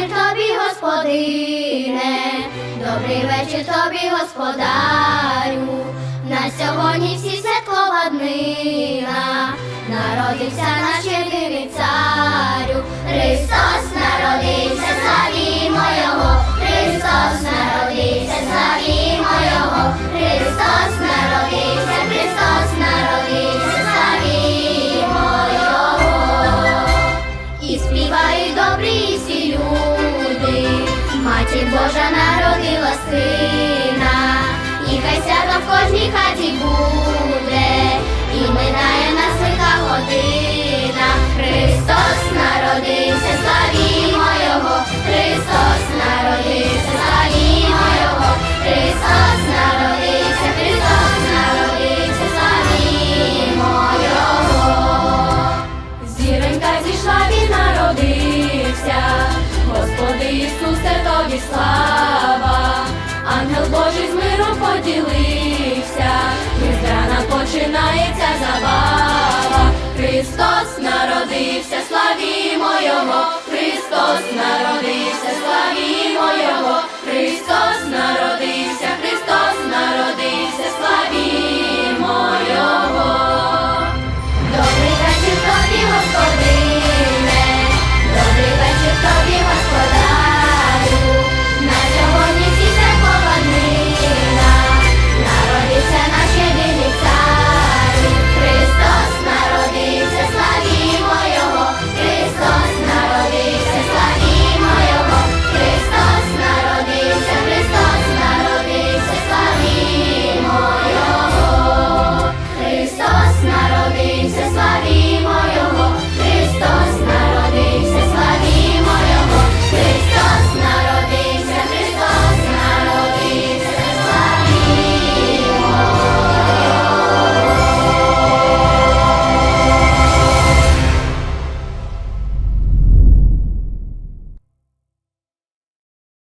Вечір тобі, господине, добрий вечір тобі, господарю. На сьогодні всі святкова днина, народився наш єдиний царю. Христос народився, славімо Його, Христос народився, славімо Його, Христос народився, Христос народився, Божа народила сина, і хай свята в кожній хаті буде, і минає нас лиха година. Христос народився, славімо Його, Христос народився, славімо Його, Христос народився, Христос народився, славімо Його. Зіренька зійшла від народи. Ісусе, тобі слава, ангел Божий з миром поділився, христяна починається забава, Христос народився, славімо Його, Христос народився.